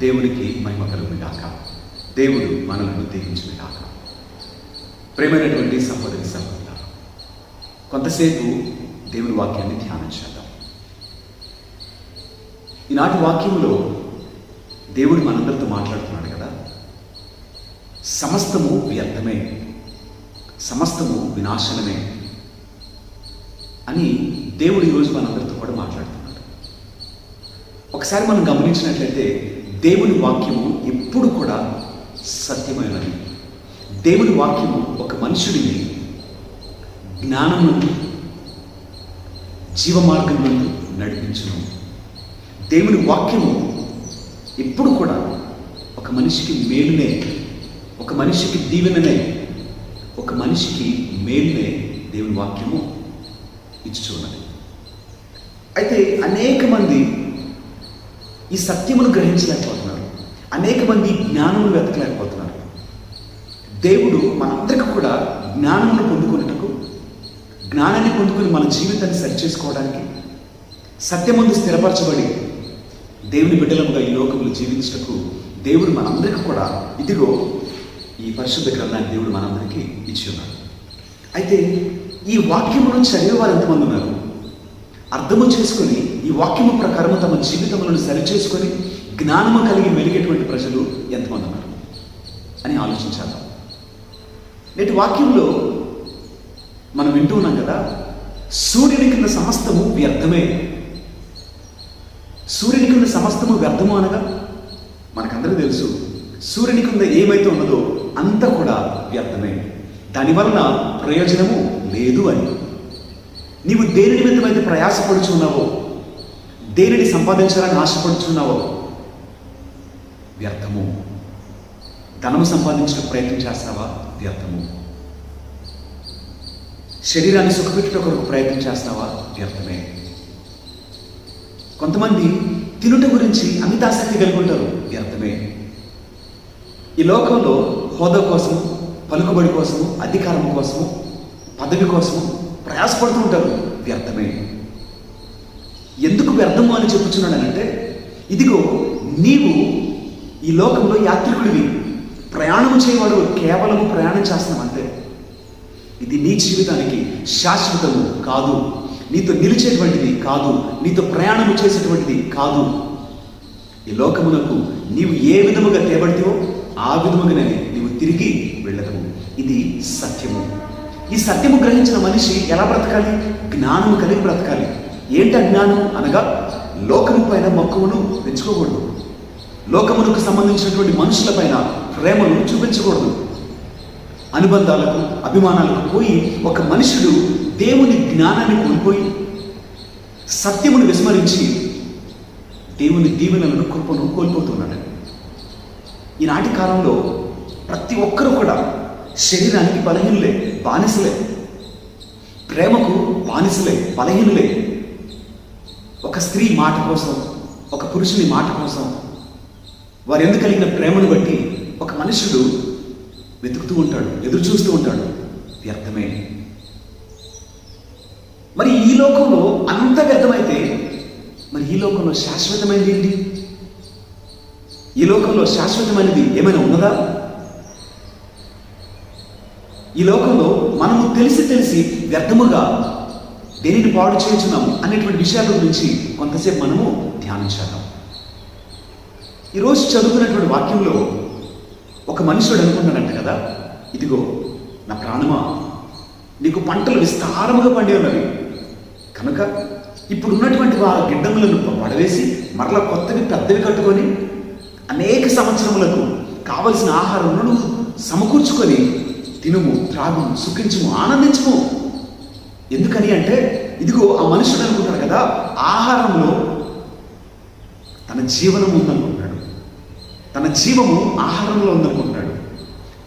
దేవునికి మహిమ కలుగును గాక దేవుడు మనలను దీవించును గాక ప్రేమైనటువంటి సహోదరి సహోదరు కొంతసేపు దేవుని వాక్యాన్ని ధ్యానం చేద్దాం. ఈనాటి వాక్యంలో దేవుడు మనందరితో మాట్లాడుతున్నాడు కదా? సమస్తము వ్యర్థమే సమస్తము వినాశనమే అని దేవుడు ఈరోజు మనందరితో కూడా మాట్లాడుతున్నాడు. ఒకసారి మనం గమనించినట్లయితే దేవుని వాక్యము ఎప్పుడు కూడా సత్యమైనది. దేవుని వాక్యము ఒక మనుషుడిని జ్ఞానం నుండి జీవమార్గం నుండి నడిపించును. దేవుని వాక్యము ఎప్పుడు కూడా ఒక మనిషికి మేలునే ఒక మనిషికి దీవెననే ఒక మనిషికి మేలునే దేవుని వాక్యము ఇచ్చుచున్నది. అయితే అనేక మంది ఈ సత్యమును గ్రహించలేక అనేక మంది జ్ఞానమును వెతకలేకపోతున్నారు. దేవుడు మనందరికీ కూడా జ్ఞానమును పొందుకునేటకు జ్ఞానాన్ని పొందుకుని మన జీవితాన్ని సరిచేసుకోవడానికి సత్యముందు స్థిరపరచబడి దేవుని బిడ్డలముగా ఈ లోకంలో జీవించటకు దేవుడు మనందరికీ కూడా ఇదిగో ఈ పరిశుద్ధ గ్రంథాన్ని దేవుడు మనందరికీ ఇచ్చి ఉన్నాడు అయితే ఈ వాక్యమును చదివేవారు ఎంతమంది ఉన్నారు? అర్థము చేసుకుని ఈ వాక్యము ప్రకారము తమ జీవితములను సరిచేసుకొని జ్ఞానము కలిగి మెలిగేటువంటి ప్రజలు ఎంతమంది ఉన్నారు? అని ఆలోచించాలి. నేటి వాక్యంలో మనం వింటూ ఉన్నాం కదా సూర్యుని కింద సమస్తము వ్యర్థమే. సూర్యుని కింద సమస్తము వ్యర్థము అనగా మనకందరూ తెలుసు సూర్యుని కింద ఏమైతే ఉన్నదో అంతా కూడా వ్యర్థమే. దానివలన ప్రయోజనము లేదు అని. నీవు దేని నిమిత్తమైతే ప్రయాసపడుచున్నావో దేనిని సంపాదించాలని ఆశపడుచున్నావో వ్యర్థము. ధనము సంపాదించడం ప్రయత్నం చేస్తావా? వ్యర్థము. శరీరాన్ని సుఖపెట్టుట కొరకు ప్రయత్నం చేస్తావా? వ్యర్థమే. కొంతమంది తినుట గురించి అమిత ఆసక్తి కలిగి ఉంటారు. వ్యర్థమే. ఈ లోకంలో హోదా కోసం పలుకుబడి కోసము అధికారం కోసము పదవి కోసము ప్రయాసపడుతూ ఉంటారు వ్యర్థమే. ఎందుకు వ్యర్థము అని చెప్పుచున్నానంటే ఇదిగో నీవు ఈ లోకంలో యాత్రికుడివి. ప్రయాణం చేయవాడు కేవలము ప్రయాణం చేస్తున్నాం అంతే ఇది నీ జీవితానికి శాశ్వతము కాదు. నీతో నిలిచేటువంటిది కాదు. నీతో ప్రయాణము చేసేటువంటిది కాదు. ఈ లోకమునకు నీవు ఏ విధముగా తేబడితేవో ఆ విధముగానే నీవు తిరిగి వెళ్ళదము ఇది సత్యము. ఈ సత్యము గ్రహించిన మనిషి ఎలా బ్రతకాలి? జ్ఞానము కలిగి బ్రతకాలి. ఏంటి అజ్ఞానం? అనగా లోకము పైన మక్కువను పెంచుకోకూడదు. లోకమునకు సంబంధించినటువంటి మనుషుల పైన ప్రేమను చూపించకూడదు. అనుబంధాలకు అభిమానాలకు పోయి ఒక మనుషుడు దేవుని జ్ఞానాన్ని కోల్పోయి సత్యమును విస్మరించి దేవుని దీవెనలను కృపను కోల్పోతున్నాడు. ఈనాటి కాలంలో ప్రతి ఒక్కరూ కూడా శరీరానికి బలహీనులే బానిసలే. ప్రేమకు బానిసలే బలహీనులే. ఒక స్త్రీ మాట కోసం ఒక పురుషుని మాట కోసం వారు ఎందుకు కలిగిన ప్రేమను బట్టి ఒక మనుషుడు వెతుకుతూ ఉంటాడు ఎదురు చూస్తూ ఉంటాడు. వ్యర్థమే మరి ఈ లోకంలో అంత వ్యర్థమైతే మరి ఈ లోకంలో శాశ్వతమైనది ఏంటి? ఈ లోకంలో శాశ్వతమైనది ఏమైనా ఉన్నదా? ఈ లోకంలో మనము తెలిసి తెలిసి వ్యర్థముగా దేనిని పాడు చేయించున్నాము అనేటువంటి విషయాల గురించి కొంతసేపు మనము ధ్యానించాము ఈరోజు చదువుకున్నటువంటి వాక్యంలో ఒక మనుషుడు అనుకుంటాడంట కదా ఇదిగో నా ప్రాణమా నీకు పంటలు విస్తారముగా పండి ఉన్నవి. కనుక ఇప్పుడు ఉన్నటువంటి ఆ గిడ్డములను పడవేసి మరలా కొత్తవి పెద్దవి కట్టుకొని అనేక సంవత్సరములకు కావలసిన ఆహారములను సమకూర్చుకొని తినుము త్రాగుము సుఖించుము ఆనందించుము. ఎందుకని అంటే ఇదిగో ఆ మనుషుడు అనుకుంటాడు కదా ఆహారంలో తన జీవనం ఉందనుకుంటాడు. తన జీవము ఆహారంలో ఉందనుకుంటాడు.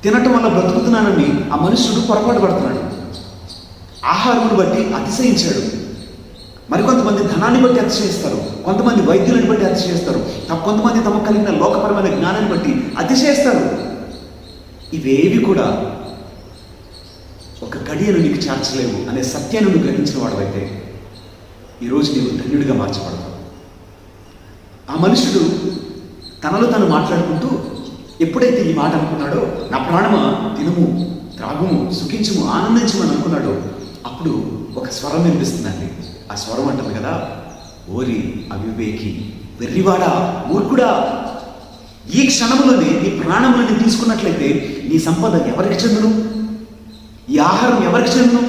తినటం వల్ల బ్రతుకుతున్నానని ఆ మనుషుడు పొరపాటు పడుతున్నాడు. ఆహారమును బట్టి అతిశయించాడు. మరికొంతమంది ధనాన్ని బట్టి అతిశయిస్తారు. కొంతమంది వైద్యులను బట్టి అతిశయిస్తారు. కొంతమంది తమకు కలిగిన లోకపరమైన జ్ఞానాన్ని బట్టి అతిశయిస్తారు. ఇవేవి కూడా కడియను నీకు చేర్చలేవు అనే సత్యాన్ని నువ్వు గ్రహించిన వాడవైతే ఈరోజు నీవు ధన్యుడిగా మార్చబడతావు. ఆ మనుషుడు తనలో తను మాట్లాడుకుంటూ ఎప్పుడైతే ఈ మాట అనుకున్నాడో నా ప్రాణమా తినుము త్రాగుము సుఖించుము ఆనందించమని అనుకున్నాడో అప్పుడు ఒక స్వరం వినిపిస్తుందండి. ఆ స్వరం అంటుంది కదా ఓరి అవివేకి వెర్రివాడా మూర్ఖుడా ఈ క్షణంలోనే నీ ప్రాణములని తీసుకున్నట్లయితే నీ సంపద ఎవరికి చెందును? ఈ ఆహారం ఎవరికి చెందును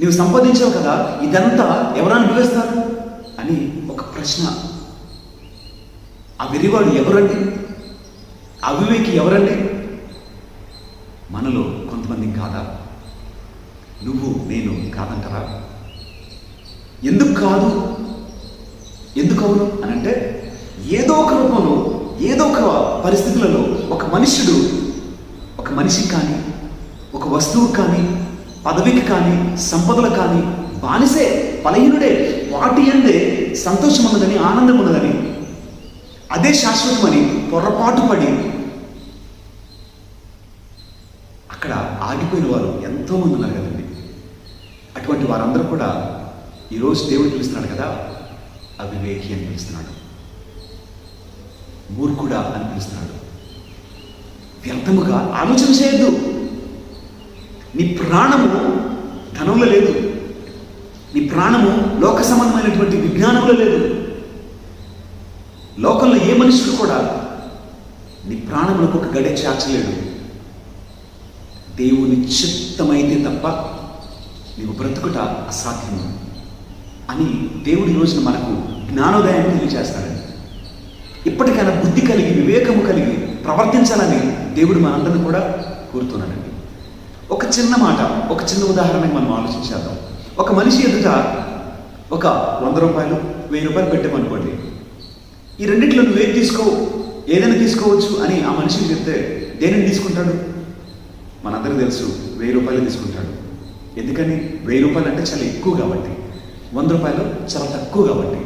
నువ్వు సంపాదించావు కదా ఇదంతా ఎవరు అనుభవిస్తారు అని ఒక ప్రశ్న. ఆ విరివాడు ఎవరండి? అవివేకి ఎవరండి? మనలో కొంతమంది కాదా? నువ్వు నేను కాదంటారా? ఎందుకు కాదు? ఎందుకు అవును? అని అంటే ఏదో ఒక రూపంలో ఏదో ఒక పరిస్థితులలో ఒక మనుషుడు ఒక మనిషికి కానీ ఒక వస్తువు కానీ పదవికి కానీ సంపదలు కానీ బానిసే బలహీనుడే వాటి అందే సంతోషం ఉన్నదని ఆనందం ఉన్నదని అదే శాశ్వతమని పొరపాటు పడి అక్కడ ఆగిపోయిన వారు ఎంతోమంది ఉన్నారు కదండి. అటువంటి వారందరూ కూడా ఈరోజు దేవుడు పిలుస్తున్నాడు కదా అవివేకి అని పిలుస్తున్నాడు. మూర్ఖుడా అని పిలుస్తున్నాడు. వ్యర్థముగా ఆలోచన చేయొద్దు. నీ ప్రాణము ధనంలో లేదు. నీ ప్రాణము లోక సంబంధమైనటువంటి విజ్ఞానంలో లేదు. లోకంలో ఏ మనుషుడు కూడా నీ ప్రాణములకు ఒక గడే చాచలేడు. దేవుని చిత్తమైతే తప్ప నీవు బ్రతుకుట అసాధ్యము అని దేవుడి రోజున మనకు జ్ఞానోదయాన్ని తెలియజేస్తాడండి ఇప్పటికైనా బుద్ధి కలిగి వివేకము కలిగి ప్రవర్తించాలని దేవుడు మనందరిని కూడా కోరుతున్నాడు. ఒక చిన్న మాట ఒక చిన్న ఉదాహరణకి మనం ఆలోచించేద్దాం ఒక మనిషి ఎదుట ఒక వంద రూపాయలు వెయ్యి రూపాయలు పెట్టామనుకోండి. ఈ రెండిట్లో నువ్వేది తీసుకో ఏదైనా తీసుకోవచ్చు అని ఆ మనిషిని చెప్తే దేనిని తీసుకుంటాడు? మనందరికీ తెలుసు వెయ్యి రూపాయలు తీసుకుంటాడు. ఎందుకని? వెయ్యి రూపాయలు అంటే చాలా ఎక్కువ కాబట్టి. వంద రూపాయలు చాలా తక్కువ కాబట్టి.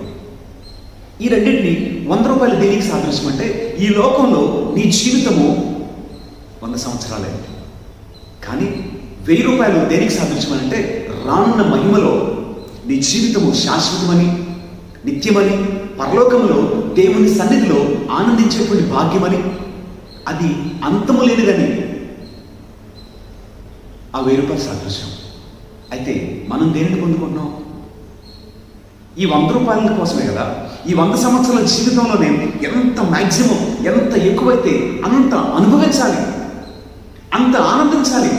ఈ రెండింటిని వంద రూపాయలు దేనికి సాదృశ్యం అంటే ఈ లోకంలో నీ జీవితము వంద సంవత్సరాలే. కానీ వెయ్యి రూపాయలు దేనికి సాదృశ్యం రానున్న మహిమలో నీ జీవితము శాశ్వతమని నిత్యమని పరలోకములో దేవుని సన్నిధిలో ఆనందించేటువంటి భాగ్యమని అది అంతము లేనిదని ఆ వెయ్యి రూపాయలు సాదృశ్యం. అయితే మనం దేనిని పొందుకుంటున్నాం? ఈ వంద రూపాయల కోసమే కదా? ఈ వంద సంవత్సరాల జీవితంలోనే ఎంత మ్యాక్సిమం ఎంత ఎక్కువైతే అంత అనుభవించాలి? అంత ఆనందించాలి.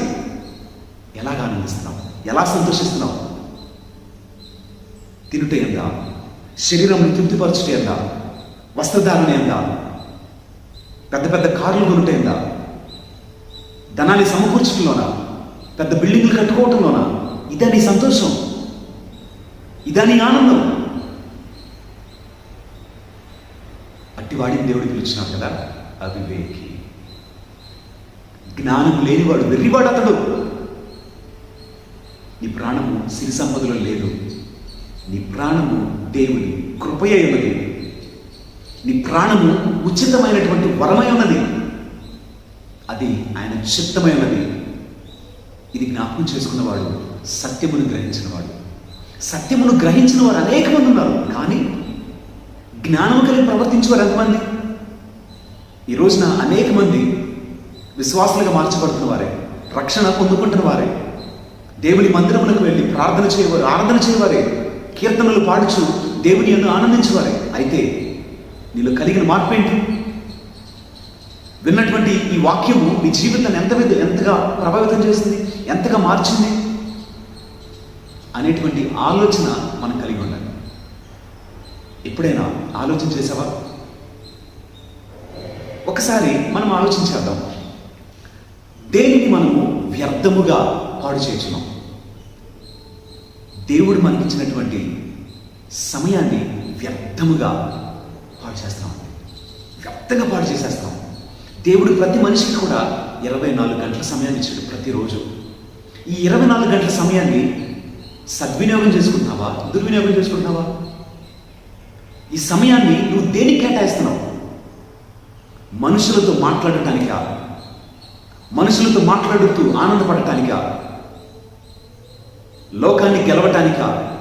ఎలాగ ఆనందిస్తున్నావు? ఎలా సంతోషిస్తున్నావు? తినుట ఎందా శరీరం తృప్తిపరచుట ఎందా వస్త్రధారణ ఎందా పెద్ద పెద్ద కార్లు కొనుట ఎందా ధనాన్ని సమకూర్చడంలోనా? పెద్ద బిల్డింగ్లు కట్టుకోవటంలోనా ఇదే నీ సంతోషం. ఇదా నీ ఆనందం. అట్టి వాడిని దేవుడు పిలిచినాడు కదా? అవివేకి. జ్ఞానం లేనివాడు వెర్రివాడు అతడు నీ ప్రాణము సిరి సంపదలో లేదు. నీ ప్రాణము దేవుని కృపయ ఉన్నది. నీ ప్రాణము ఉచితమైనటువంటి వరమై ఉన్నది. అది ఆయన చిత్తమై ఉన్నది. ఇది జ్ఞాపకం చేసుకున్నవాడు సత్యమును గ్రహించినవాడు. సత్యమును గ్రహించిన వారు అనేక మంది ఉన్నారు కానీ జ్ఞానము కలిగి ప్రవర్తించేవారు ఎంతమంది? ఈ రోజున అనేక మంది విశ్వాసులుగా మార్చబడుతున్న వారే రక్షణ పొందుకుంటున్న వారే దేవుని మందిరములకు వెళ్ళి ప్రార్థన చేయవారు ఆరాధన చేయవారే కీర్తనలు పాడుచు దేవుని యందు ఆనందించేవారే. అయితే నీలో కలిగిన మార్పు ఏంటి? విన్నటువంటి ఈ వాక్యము నీ జీవితాన్ని ఎంత మీద ఎంతగా ప్రభావితం చేసింది ఎంతగా మార్చింది? అనేటువంటి ఆలోచన మనం కలిగి ఉండాలి. ఎప్పుడైనా ఆలోచన చేసావా? ఒకసారి మనం ఆలోచించేద్దాం దేనిని మనము వ్యర్థముగా పాడు చేస్తున్నాం దేవుడు మనకిచ్చినటువంటి సమయాన్ని వ్యర్థముగా పాడు చేస్తాం. వ్యర్థంగా పాడు చేసేస్తాం. దేవుడు ప్రతి మనిషికి కూడా ఇరవై నాలుగు గంటల సమయాన్ని ఇచ్చాడు ప్రతిరోజు. ఈ ఇరవై నాలుగు గంటల సమయాన్ని సద్వినియోగం చేసుకుంటున్నావా? దుర్వినియోగం చేసుకుంటున్నావా? ఈ సమయాన్ని నువ్వు దేనికి కేటాయిస్తున్నావు? మనుషులతో మాట్లాడటానికా? మనుషులతో మాట్లాడుతూ ఆనందపడటానికా? లోకాన్ని గెలవటానికా?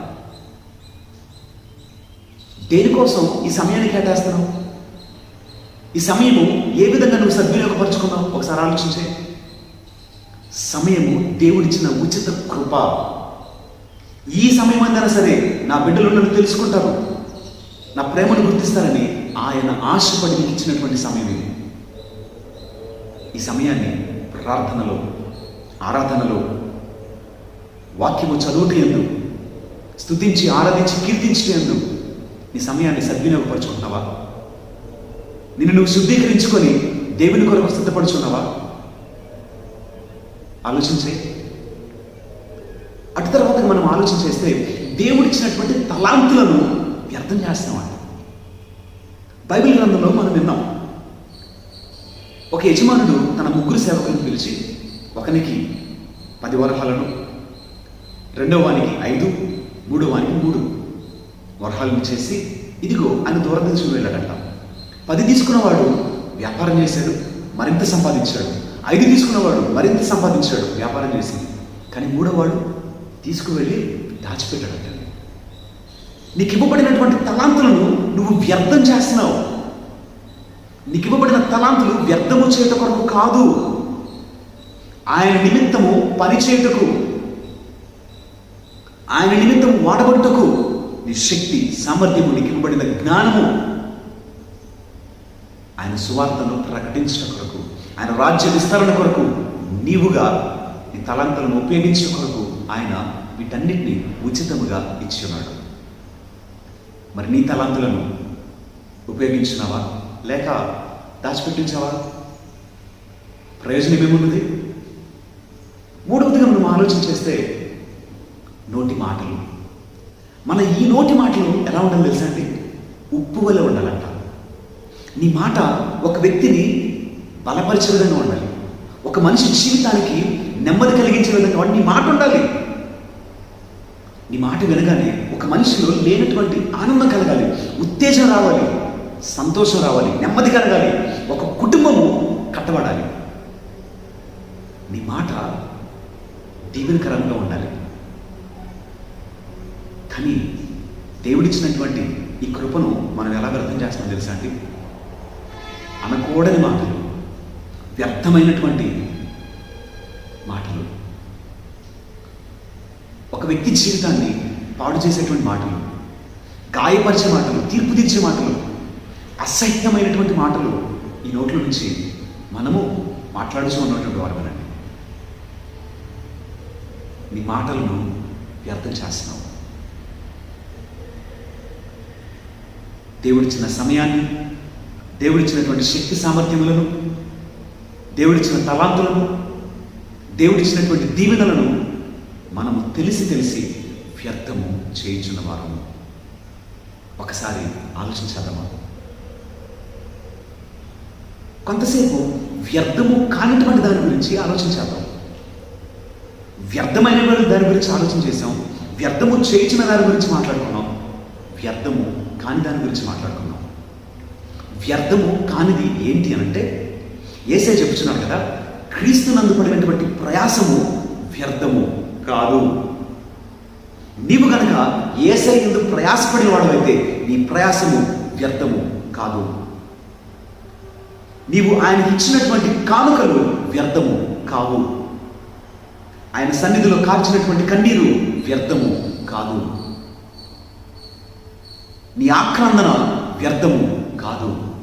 దేనికోసం ఈ సమయాన్ని కేటాయిస్తున్నావు? ఈ సమయము ఏ విధంగా నువ్వు సద్వినియోగపరుచుకున్నావు? ఒకసారి ఆలోచించే. సమయము దేవుడిచ్చిన ఉచిత కృప. ఈ సమయం అందైనా సరే నా బిడ్డలు నన్ను తెలుసుకుంటారు. నా ప్రేమను గుర్తిస్తారని ఆయన ఆశపడి ఇచ్చినటువంటి సమయం ఇది ఈ సమయాన్ని ప్రార్థనలో ఆరాధనలో వాక్యము చదువుట ఎందు స్తుతించి ఆరాధించి కీర్తించి ఎందు నీ సమయాన్ని సద్వినియోగపరుచుకుంటున్నావా? నిన్ను నువ్వు శుద్ధీకరించుకొని దేవుని కొరకు సిద్ధపడుచున్నావా? ఆలోచించే. అటు తర్వాత మనం ఆలోచన చేస్తే దేవుడిచ్చినటువంటి తలాంతులను వ్యర్థం చేస్తామంట బైబిల్ గ్రంథంలో మనం విన్నాం ఒక యజమానుడు తన ముగ్గురు సేవకులను పిలిచి ఒకనికి పది వరహాలను రెండవ వానికి ఐదు మూడో వానికి మూడు వరహాలను చేసి ఇదిగో ఆయన దూరం తీసుకుని వెళ్ళాడట. పది తీసుకున్నవాడు వ్యాపారం చేశాడు మరింత సంపాదించాడు. ఐదు తీసుకున్నవాడు మరింత సంపాదించాడు వ్యాపారం చేసి కానీ మూడోవాడు తీసుకువెళ్ళి దాచిపెట్టాడట. నీకు ఇవ్వబడినటువంటి తలాంతులను నువ్వు వ్యర్థం చేస్తున్నావు. నీకు ఇవ్వబడిన తలాంతులు వ్యర్థము చేత కొరకు కాదు. ఆయన నిమిత్తము పని చేయుటకు ఆయన నిమిత్తం వాడబడుటకు నీ శక్తి సామర్థ్యము నీకు ఇవ్వబడిన జ్ఞానము ఆయన సువార్తను ప్రకటించడం కొరకు ఆయన రాజ్య విస్తరణ కొరకు నీవుగా నీ తలాంతలను ఉపయోగించడం కొరకు ఆయన వీటన్నిటిని ఉచితముగా ఇచ్చి ఉన్నాడు మరి నీ తలాంతులను ఉపయోగించినావా లేక దాచిపెట్టించావా ప్రయోజనం ఏమున్నది మూడవదిగా మనం ఆలోచన చేస్తే నోటి మాటలు. మన ఈ నోటి మాటలు ఎలా ఉండాలి తెలుసా అండి? ఉప్పు వల్ల ఉండాలంట. నీ మాట ఒక వ్యక్తిని బలపరిచే విధంగా ఉండాలి. ఒక మనిషి జీవితానికి నెమ్మది కలిగించే విధంగా నీ మాట ఉండాలి. నీ మాట వినగానే ఒక మనిషిలో లేనటువంటి ఆనందం కలగాలి. ఉత్తేజం రావాలి. సంతోషం రావాలి నెమ్మది కలగాలి ఒక కుటుంబము కట్టబడాలి. నీ మాట దీవెనకరంగా ఉండాలి. కానీ దేవుడిచ్చినటువంటి ఈ కృపను మనం ఎలా వ్యర్థం చేస్తున్నాం తెలుసా అండి? అనకూడని మాటలు వ్యర్థమైనటువంటి మాటలు. ఒక వ్యక్తి జీవితాన్ని పాడు చేసేటువంటి మాటలు గాయపరిచే మాటలు తీర్పు తీర్చే మాటలు అసహ్యమైనటువంటి మాటలు ఈ నోట్ల నుంచి మనము మాట్లాడుతూ ఉన్నటువంటి వారమేనండి నీ మాటలను వ్యర్థం చేస్తున్నావు. దేవుడిచ్చిన సమయాన్ని దేవుడిచ్చినటువంటి శక్తి సామర్థ్యములను దేవుడిచ్చిన తలాంతులను దేవుడిచ్చినటువంటి దీవెనలను మనము తెలిసి తెలిసి వ్యర్థము చేయించున్న వారము. ఒకసారి ఆలోచించేద్దామా కొంతసేపు వ్యర్థము కానిటువంటి దాని గురించి ఆలోచించేద్దాం వ్యర్థమైన దాని గురించి ఆలోచన చేసాం వ్యర్థము చేయించిన దాని గురించి మాట్లాడుకున్నాం. వ్యర్థము కాని దాని గురించి మాట్లాడుకున్నాం. వ్యర్థము కానిది ఏంటి అనంటే ఏసే చెప్తున్నారు కదా క్రీస్తు నందు పడినటువంటి ప్రయాసము వ్యర్థము కాదు. నీవు కనుక ఏసై ఎందుకు ప్రయాసపడిన వాడవైతే నీ ప్రయాసము వ్యర్థము కాదు. నీవు ఆయనకి ఇచ్చినటువంటి కానుకలు వ్యర్థము కావు. ఆయన సన్నిధిలో కార్చినటువంటి కన్నీరు వ్యర్థము కాదు. నీ ఆక్రందన వ్యర్థము కాదు.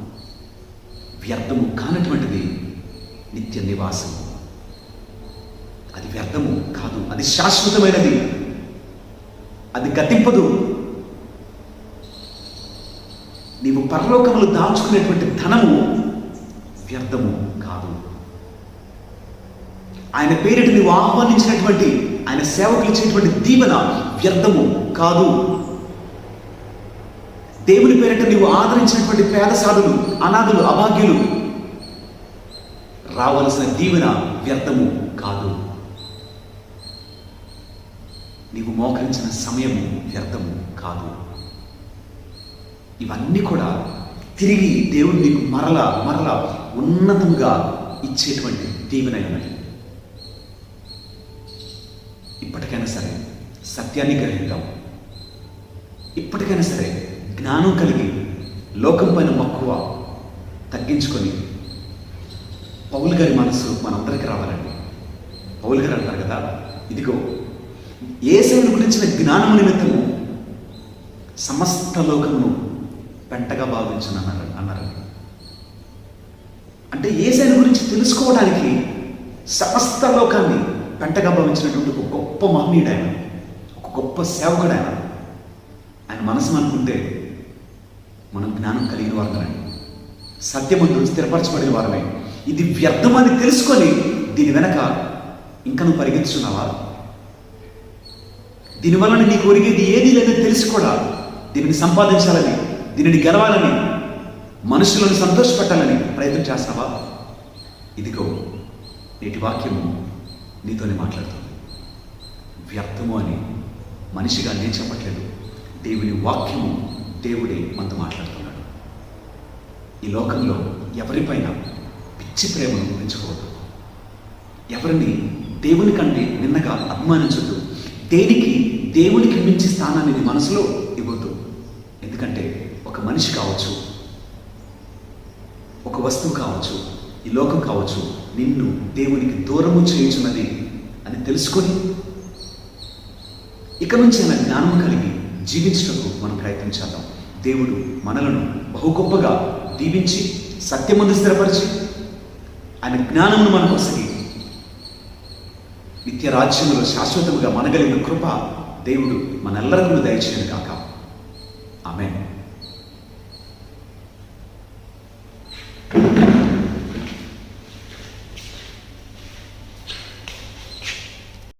వ్యర్థము కానటువంటిది నిత్య నివాసం. అది వ్యర్థము కాదు. అది శాశ్వతమైనది. అది గతింపదు. నీవు పరలోకములు దాచుకునేటువంటి ధనము వ్యర్థము కాదు. ఆయన పేరిట నీవు ఆహ్వానించినటువంటి ఆయన సేవకులు ఇచ్చినటువంటి దీవెన వ్యర్థము కాదు. దేవుని పేరిట నీవు ఆదరించినటువంటి పేద సాధులు అనాథులు అభాగ్యులు రావలసిన దీవెన వ్యర్థము కాదు. నీవు మోకరించిన సమయము వ్యర్థము కాదు. ఇవన్నీ కూడా తిరిగి దేవుడు నీకు మరల మరల ఉన్నతంగా ఇచ్చేటువంటి దీవెనైనది ఇప్పటికైనా సరే సత్యాన్ని గ్రహిద్దాం. ఇప్పటికైనా సరే జ్ఞానం కలిగి లోకం పైన మక్కువ తగ్గించుకొని పౌలు గారి మనసు మనందరికీ రావాలండి. పౌలు గారు అంటారు కదా ఇదిగో ఏసైని గురించిన జ్ఞానము నిమిత్తము సమస్త లోకమును పెంటగా భావించను అన్నారు అన్నారు అంటే ఏసైని గురించి తెలుసుకోవడానికి సమస్త లోకాన్ని పెంటగంభవించినటువంటి ఒక గొప్ప మహనీయుడు ఆయన. ఒక గొప్ప సేవకుడు ఆయన. ఆయన మనసు అనుకుంటే మనం జ్ఞానం కలిగిన వారమే. సత్యమందు స్థిరపరచబడిన వారమే. ఇది వ్యర్థమని తెలుసుకొని దీని వెనక ఇంకను పరిగెత్తుచున్నావా? దీనివలన నీకు ఒరిగేది ఏది లేదని తెలిసి కూడా దీనిని సంపాదించాలని దీనిని గెలవాలని మనుషులను సంతోషపెట్టాలని ప్రయత్నం చేస్తావా? ఇదిగో నేటి వాక్యము నీతోనే మాట్లాడుతుంది. వ్యర్థము అని మనిషిగా నేను చెప్పట్లేదు. దేవుని వాక్యము దేవుడే మనతో మాట్లాడుతున్నాడు. ఈ లోకంలో ఎవరిపైన పిచ్చి ప్రేమను పెంచుకోవద్దు. ఎవరిని దేవుని కంటే నిన్నగా అభిమానించొద్దు. దేనికి దేవునికి మించి స్థానాన్ని మనసులో ఇవ్వద్దు. ఎందుకంటే ఒక మనిషి కావచ్చు వస్తువు కావచ్చు ఈ లోకం కావచ్చు నిన్ను దేవునికి దూరము చేయుచున్నది అని తెలుసుకొని ఇక నుంచి ఆయన జ్ఞానం కలిగి జీవించటకు మనం ప్రయత్నించాలి దేవుడు మనలను బహు గొప్పగా దీవించి సత్యమందు స్థిరపరిచి ఆయన జ్ఞానమును మనకు వసగి నిత్య రాజ్యంలో శాశ్వతముగా మనగలిగిన కృప దేవుడు మనందరికీ దయచేయను కాక ఆమె